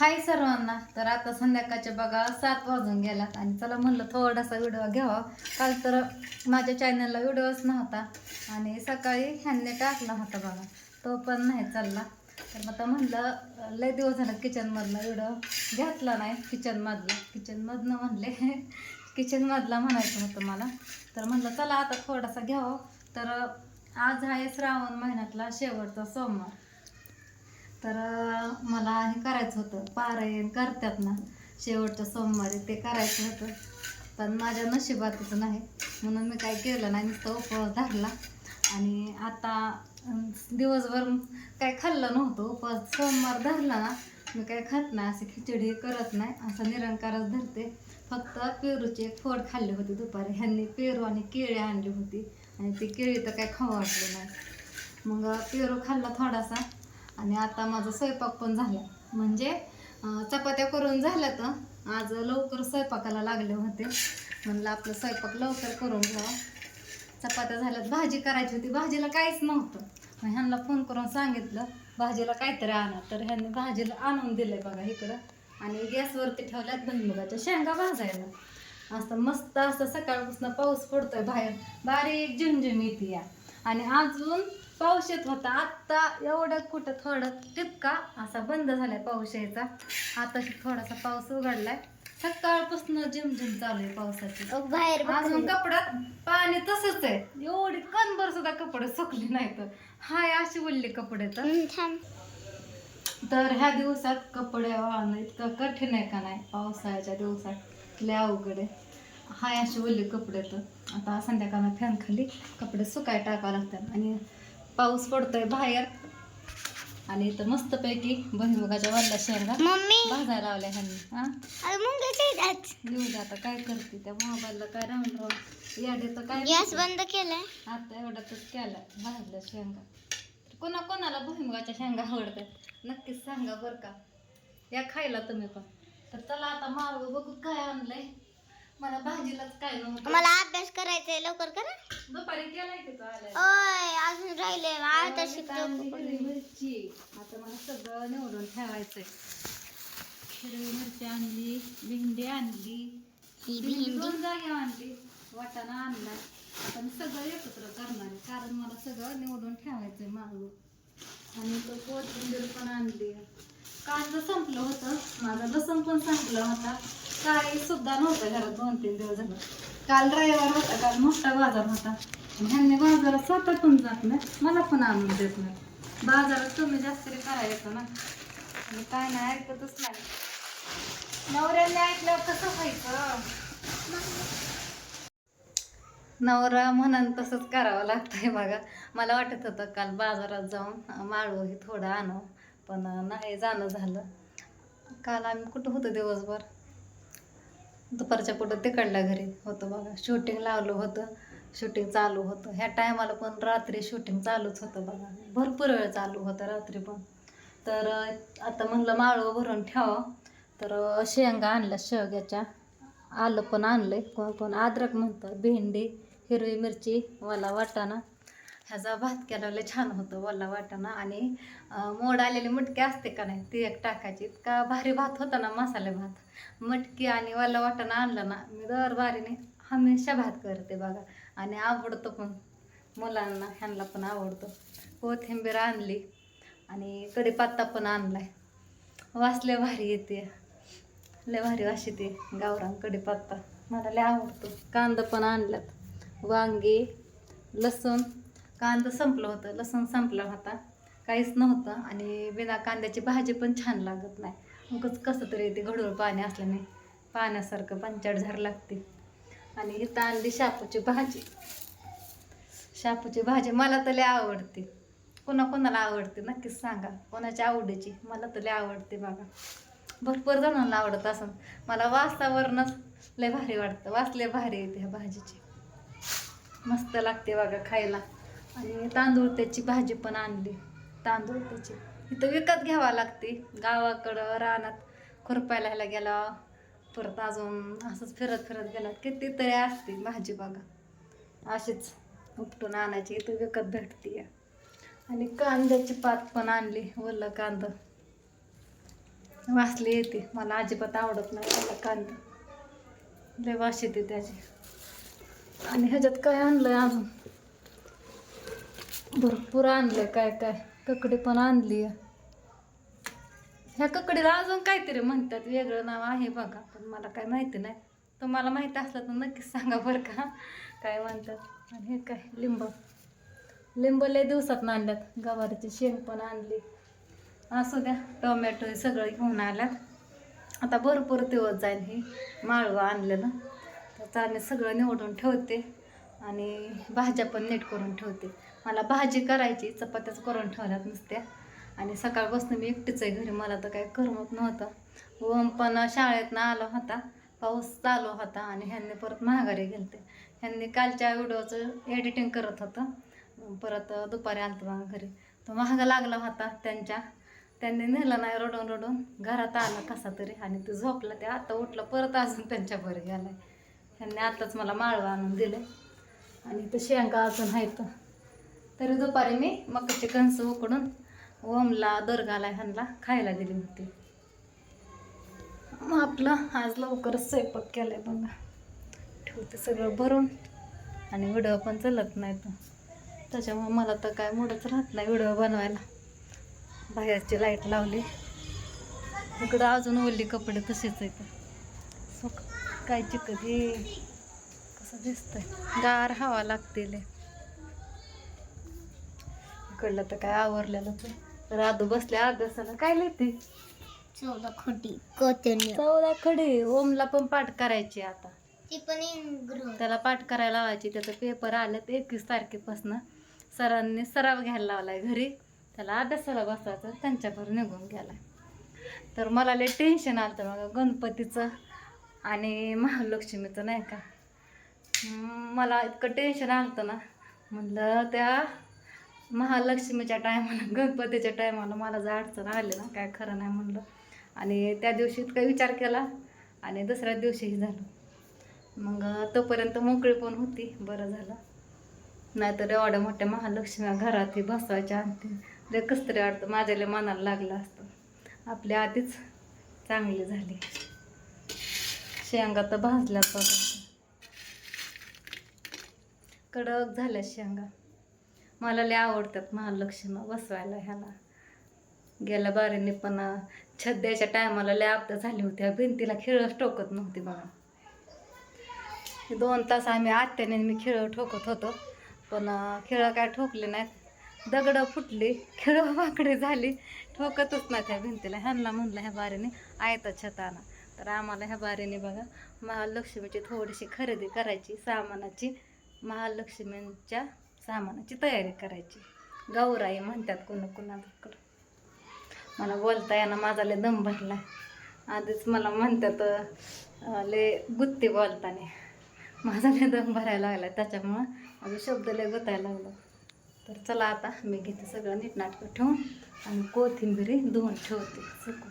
हाय सर्वांना. तर आता संध्याकाळचे बघा सात वाजून गेलात आणि चला म्हणलं थोडासा व्हिडिओ घ्यावा. काल तर माझ्या चॅनलला व्हिडिओच नव्हता आणि सकाळी ह्यांनी टाकला होता बघा. तो पण नाही चालला. तर मग आता म्हणलं लय दिवस झाला किचनमधला व्हिडिओ घेतला नाही किचनमधला किचनमधनं म्हणले किचनमधला म्हणायचं होतं मला. तर म्हणलं चला आता थोडासा घ्यावं. तर आज आहे श्रावण महिन्यातला शेवटचा सोमवार. तर मला हे करायचं होतं. पारायण करतात ना शेवटच्या सोमवारी ते करायचं होतं. पण माझ्या नशिबातच नाही. म्हणून मी काय केलं नाही नुसतं उपवास धरला. आणि आता दिवसभर काय खाल्लं नव्हतं. उपवास सोमवार धरला ना मी काय खात नाही असं खिचडी करत नाही. असं निरंकारच धरते. फक्त पेरूची एक फोड खाल्ली होती दुपारी. ह्यांनी पेरू आणि केळी आणली होती. आणि ती केळी तर काय खाऊ वाटली नाही. मग पेरू खाल्ला थोडासा. आणि आता माझा स्वयंपाक पण झाला. म्हणजे चपात्या करून झाल्या तर आज लवकर स्वयंपाकाला लागले होते. म्हणलं आपलं स्वयंपाक लवकर करून घ्यावा. चपात्या झाल्यात भाजी करायची होती. भाजीला काहीच नव्हतं. मग ह्यांना फोन करून सांगितलं भाजीला काहीतरी आणा. तर ह्यांनी भाजीला आणून दिलंय बघा इकडं. आणि गॅसवरती ठेवल्यात भुईमुगाच्या शेंगा भाजायला. असं मस्त असं सकाळपासून पाऊस पडतोय बाहेर. बारीक झिमझिम येते या. आणि अजून पाऊस येत होता. आत्ता एवढं कुठं थोडं टिपका असा बंद झालाय पाऊस यायचा आता थोडासा पाऊस उघडलाय. सकाळपासून झिमझिम चालू आहे पावसाची. बाहेर अजून कपड्यात पाणी तसंच आहे. एवढी कणभर सुद्धा कपडे सुकले नाहीत. हाय अशी बोलले कपडे तर. तर ह्या दिवसात कपडे वाळणं इतकं कठीण आहे का नाही? पावसाळ्याच्या दिवसात. लय अवघड आहे. हाय अशी ओले कपडे तर. आता संध्याकाळ फॅन खाली कपडे सुकाय टाकावं लागतात. आणि पाऊस पडतोय बाहेर. आणि इथं मस्तपैकी भुईमुगाच्या वल्ल्या शेंगा मम्मी. भाजायला लावल्या ह्यांनी हा? येऊ दे आता काय करते त्या मोबाईलला काय राहून राहून. याडे तर काय गॅस बंद केलाय. आता एवढ्यातच केला भाजल्या शेंगा. कोणा कोणाला भुईमुगाच्या शेंगा आवडतात? नक्कीच सांगा बरं का. या खायला तुम्ही पण. तर चला आता मार्ग बघू काय आणलंय. मला भाजीलाच काय नव्हतं. मला अभ्यास करायचंय लवकर करा. दुपारी केलाय की तो आलाय ओय अजून राहिले आता आणली मिरची. आता मला सगळं निवडून ठेवायचंय. हिरवी मिरची आणली भेंडी आणली ही भेंडी भेंडी. दोन जागे आणली वाटाणा आणलाय आता मी सगळं एकत्र करणार आहे कारण मला सगळं निवडून ठेवायचंय मागं. आणि तो कोथिंबीर पण आणली. कांदा संपलं होतं माझा लसूण पण संपला होता. काही सुद्धा नव्हतं घरात दोन तीन दिवस झालं. काल रविवार होता काल मोठा बाजार होता. ह्यांनी बाजारात स्वतः पण जात नाही मला पण आणून देत नाही. बाजारात तुम्ही जास्त तरी करायचं ना. आणि काय नाही ऐकतच नाही. नवऱ्याने ऐकल्यावर कसं व्हायचं? नवरा म्हणून तसंच करावं लागतंय बघा. मला वाटत होतं काल बाजारात जाऊन माळू हे थोडं आणू पण नाही जाणं झालं. काल आम्ही कुठं होतो दिवसभर? दुपारच्या कुठं तिकडल्या घरी होतं बघा. शूटिंग लावलं होतं शूटिंग चालू होतं. ह्या टायमाला पण रात्री शूटिंग चालूच होतं बघा. भरपूर वेळ चालू होतं रात्री पण. तर आता म्हणलं माळव भरून ठेवावं तर शेंगा आणल्या शेवग्याच्या आलं पण आणलंय. कोण कोण? अद्रक म्हणतं भेंडी हिरवी मिरची वाला वाटाणा. ह्याचा भात केला लय छान होतं वल्ला वाटाणा आणि मोड आलेली मटकी असते का नाही ती एक टाकायची. इतका भारी भात होता ना मसाले भात. मटकी आणि वाला वाटाणा आणला ना मी दर बारीने हमेशा भात करते बघा. आणि आवडतो पण मुलांना ह्यांना पण आवडतो. कोथिंबीर आणली आणि कढीपत्ता पण आणलाय. वासले भारी येते. लय भारी वाशी ते गावरान कढीपत्ता. मला लय आवडतो. कांदा पण आणल्यात. वांगी लसूण कांदा संपलं होतं लसूण संपला होता काहीच नव्हतं आणि बिना कांद्याची भाजी पण छान लागत नाही. उगाच कसं तरी ते घडूळ पाणी असल्याने पाण्यासारखं पंचाट झाड लागते. आणि इथं आणली शापूची भाजी. शापूची भाजी मला तर लय आवडते. कोणा कोणाला आवडते नक्कीच सांगा. कोणाच्या आवडीची मला तर लय आवडते बघा. भरपूर जणांना आवडत असं मला वासावरनच लय भारी वाटतं. वास लय भारी येते ह्या भाजीची. मस्त लागते बघा खायला. आणि तांदूळ त्याची भाजी पण आणली. तांदूळ त्याची. इथं विकत घ्यावा लागते. गावाकडं रानात खुरपायला गेला परत अजून असंच फिरत फिरत गेला. कितीतरी असते भाजी बघा. अशीच उपटून आणायची. इथं विकत भेटते आणि कांद्याची पात पण आणली. ओलं कांदा. वासली येते. मला अजिबात आवडत नाही ओला कांदा. लय वास येते त्याची. आणि ह्याच्यात काय आणलं अजून? भरपूर आणलं काय काय? ककडी पण आणली ह्या ककडीला अजून काहीतरी म्हणतात वेगळं नाव आहे बघा पण मला काय माहिती नाही. तुम्हाला माहीत असलं तर नक्कीच सांगा बरं का. काय म्हणतात? आणि हे काय? लिंब. लिंब लय दिवसात आणल्यात. गवारीची शेंग पण आणली. असू द्या टोमॅटो हे सगळं घेऊन आल्यात. आता भरपूर दिवस जाईल हे माळवं आणलेलं. तर चालणे सगळं निवडून ठेवते आणि भाज्या पण नीट करून ठेवते. मला भाजी करायची चपात्याच करून ठेवल्यात नुसत्या. आणि सकाळपासून मी एकटीच आहे घरी मला तर काय करमत नव्हतं. ओम पण शाळेतनं आला होता पाऊस चालू होता आणि ह्यांनी परत महागारी गेलते. ह्यांनी कालच्या व्हिडिओचं एडिटिंग करत होतं. परत दुपारी आलं मग घरी. तो महागा लागला होता त्यांच्या. त्यांनी नेलं नाही रडून रडून. घरात आला कसा तरी आणि ते झोपला. ते आता उठलं परत अजून त्यांच्या बरं गेलाय. ह्यांनी आताच मला माळवा आणून दिले आणि ते शेंगा अजून आहेत. तरी दुपारी मी मकाचे कणसं उकडून ओमला दर्गाला ह्यांना खायला दिली होती. मग आपलं आज लवकरच स्वयंपाक केलाय बघा. ठेवते सगळं भरून. आणि व्हिडिओ पण चालत नाही तर. त्याच्यामुळे मला तर काय मूडच राहत नाही व्हिडिओ बनवायला. बाहेरची लाइट लावली. इकडं अजून ओली कपडे तसेच आहेत. सो काय चिकट हे कसं दिसतंय? गार हवा लागतील इकडलं तर काय आवरलेलं तर राधू बसल्या अभ्यासाला काय लिहिते? चौदा खोटी कोथिंबीर चौदा खडी. ओमला पण पाठ करायची आता. ती पण इंग्रज. त्याला पाठ करायला लावायची. त्याचा पेपर आलेत एकवीस तारखेपासून. सरांनी सराव घ्यायला लावलाय घरी. त्याला अभ्यासाला बसायचं त्यांच्यावर निघून गेलाय. तर मला लय टेन्शन आलं बघा. गणपतीचं आणि महालक्ष्मीचं नाही का? मला इतकं टेन्शन आलं ना. म्हणलं त्या महालक्ष्मीच्या टायमाला गणपतीच्या टायमाला मला जर अडचण आली ना काय खरं नाही म्हणलं. आणि त्या दिवशी इतका विचार केला आणि दुसऱ्या दिवशीही झालं. मग तोपर्यंत मोकळी पण होती बरं झालं. नाहीतर एवढ्या मोठ्या महालक्ष्मी घरात बसवायच्या आणते ते कसं तरी वाटतं माझ्याला मनाला लागलं असतं. आपल्या आधीच चांगली झाली. शेंगा तर भाजल्या बघा कडक झाल्या शेंगा. मला लय आवडतात महालक्ष्मी बसवायला ह्याला. गेल्या बारीने पण छद्याच्या टायमाला लय आपदा झाली होती. ह्या भिंतीला खिळच टोकत नव्हती बघा. हे दोन तास आम्ही आत्याने मी खिळ ठोकत होतो. पण अं, खिळं काय ठोकले नाहीत. दगडं फुटली खिळं वाकडे झाली. ठोकतच नाही त्या भिंतीला. ह्यांना म्हणलं ह्या बारीने आयता छताना तर आम्हाला ह्या बारीने बघा महालक्ष्मीची थोडीशी खरेदी करायची सामानाची. महालक्ष्मींच्या सामानाची तयारी करायची. गौराई म्हणतात कोणा कोणाकडं मला बोलता येणं माझा लय दम भरला. आधीच मला म्हणतात लय गुत्ती बोलताने. माझा लय दम भरायला लागला त्याच्यामुळं माझं शब्द लय गुतायला लागलं. तर चला आता मी घेते सगळं नीटनाटकं ठेवून आणि कोथिंबिरी धुवून ठेवते. सुकून